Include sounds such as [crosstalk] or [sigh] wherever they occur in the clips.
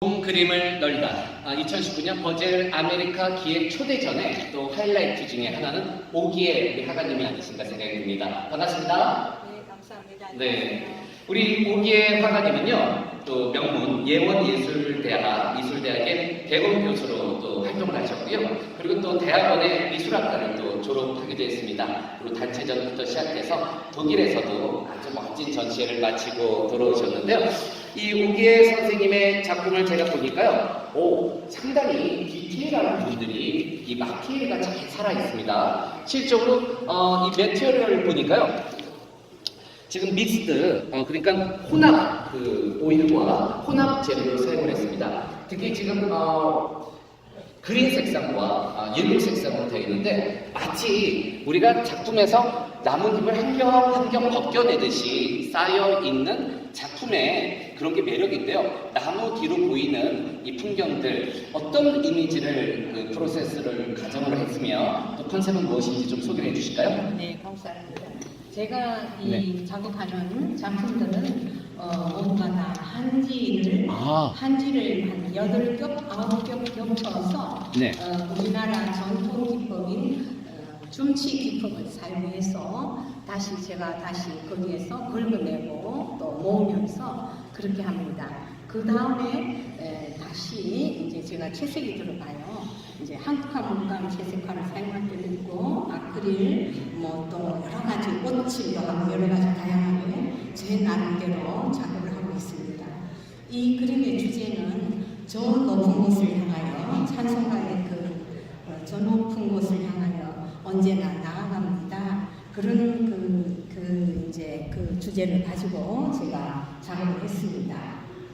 봄 그림을 널다. 아, 2019년 버젤 아메리카 기획 초대전에 또 하이라이트 중에 하나는 오기의 우리 하가님이 아니신가 생각이 듭니다. 반갑습니다. 네, 감사합니다. 네. 우리 오기의 화가님은요, 또 명문 예원예술대학, 미술대학의 대검 교수로 또 활동을 하셨고요. 그리고 또 대학원의 미술학과를 또 졸업하기도 했습니다. 그리고 단체전부터 시작해서 독일에서도 아주 멋진 전시회를 마치고 돌아오셨는데요. 이 오기의 선생님의 작품을 제가 보니까요, 오, 상당히 디테일한 분들이 이 마티에가 잘 살아 있습니다. 실적으로 어, 이 매티리얼을 보니까요, 지금 믹스드, 어, 그러니까 혼합 그 오일과 혼합 재료를 사용을 했습니다. 특히 지금 어, 그린 색상과 아, 옐로 색상으로 되어 있는데 마치 우리가 작품에서 나뭇잎을 한 겹 한겹 벗겨내듯이 쌓여 있는 작품의 그런 게 매력인데요. 나무 뒤로 보이는 이 풍경들 어떤 이미지를 그 프로세스를 가정을 했으며 또 컨셉은 무엇인지 좀 소개해 주실까요? 네, 감사합니다. 제가 이 네. 작업하는 작품들은 어, 다 한지를 아. 한지를 한 여덟 겹, 아홉 겹 겹쳐서 네. 어, 우리나라 전통 기법인 어, 줌치 기법을 사용해서 다시 제가 다시 거기에서 긁어내고 또 모으면서 그렇게 합니다. 그 다음에 다시 이제 제가 채색이 들어가요. 이제 한국화 물감 채색화를 사용할 때도 있고 아크릴 뭐 또 여러 가지 꽃칠도 하고 여러 가지 다양하게 제 나름대로 작업을 하고 있습니다. 이 그림의 주제는 저 높은 곳을 향하여 찬송가의 그 저 높은 곳을 향하여 언제나 나아갑니다. 그런 그, 그 이제 그 주제를 가지고 제가 작업을 했습니다.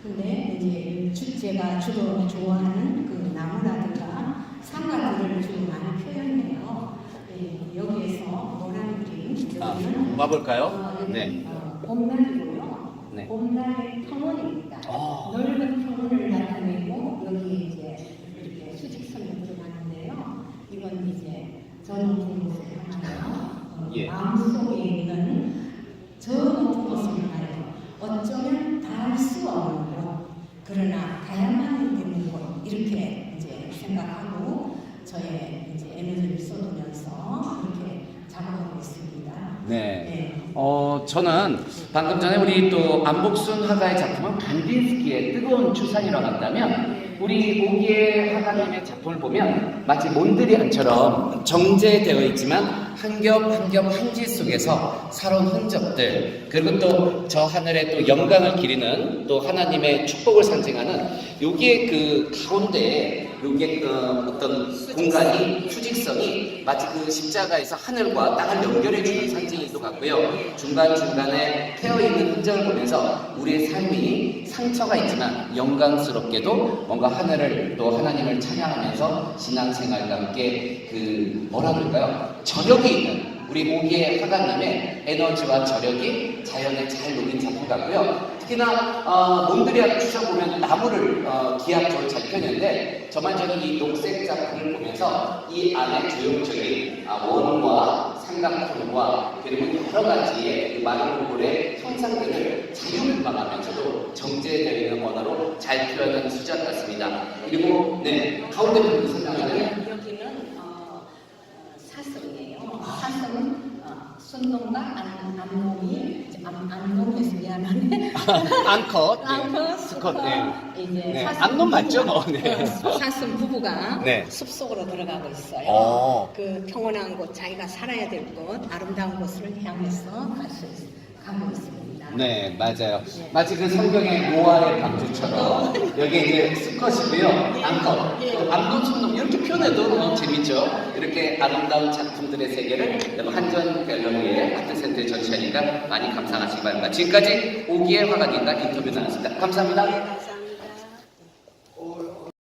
근데 이제 주, 제가 주로 좋아하는 그 나무라든가 상가들을 좀 많이 표현해요. 예, 여기에서 노란 그림, 아, 여기는 와볼까요? 어, 여기, 네. 어, 봄날이고요. 네. 봄날의 평원입니다. 아. 넓은 평원을 나타내고 여기 이제 이렇게 수직선이 들어가는데요. 이건 이제 저 높은 곳을 향하여 어, 예. 마음속에 있는 저 높은 곳을 향하여 어쩌면 닿을 수 없는 곳 그러나 닿아야만 되는 곳 이렇게 이제 생각하고 저의 이제 에너지를 쏟으면서 그렇게 작업하고 있습니다. 네. 네. 어, 저는 방금 전에 우리 또 안복순 화가의 작품은 간딘스키의 뜨거운 추산이라고 한다면 우리 오기의 화가님의 작품을 보면 마치 몬드리안처럼 정제되어 있지만 한 겹 한 겹 한지 속에서 살아온 흔적들 그리고 또 저 하늘에 또 영광을 기리는 또 하나님의 축복을 상징하는 여기에 그 가운데에 여기에 그 어떤 공간이 수직성이 마치 그 십자가에서 하늘과 땅을 연결해주는 것 같고요. 중간중간에 패어있는 흔적을 보면서 우리의 삶이 상처가 있지만 영광스럽게도 뭔가 하늘을 또 하나님을 찬양하면서 신앙생활과 함께 그 뭐라 그럴까요? 저력이 있는 우리 모기의 화가님의 에너지와 저력이 자연에 잘 녹인 작품 같고요. 특히나 어, 몬드리안 추상 보면 나무를 어, 기하적으로 잘 펴는데 저만 저는 이 녹색 작품을 보면서 이 안에 조형적인 아, 원과 삼각형과 그리고 여러 가지의 그 마르모골의 형상들을 자유분방하면서도 정제되어 있는 언어로 잘 표현한 수작 같습니다. 그리고 네 가운데 부분 설명하는 여기는, 여기는 어, 어, 사슴이에요. 사슴은 어, 순놈과 안, 암놈이 이제 암, 암놈에서 미안하네. 암컷, 스컷, 수컷, 네. 이제 네, 사슴 암놈 맞죠? 부부가, 네. 어, [laughs] 사슴 부부가 네. 숲속으로 들어가고 있어요. 어. 그 평온한 곳, 자기가 살아야 될 곳, 아름다운 곳을 향해서 갈수 가고 있습니다. 네, 맞아요. 마치 그 성경의 노아의 방주처럼 여기 이제 수컷이고요, 암컷, 또 암컷, 순놈 이렇게 표현해도 너무 재밌죠. 이렇게 아름다운 작품들의 세계를 한전 갤러리의 아트센터에 전시하니까 많이 감상하시기 바랍니다. 지금까지 오기의 화가님과 인터뷰 나눴습니다. 감사합니다.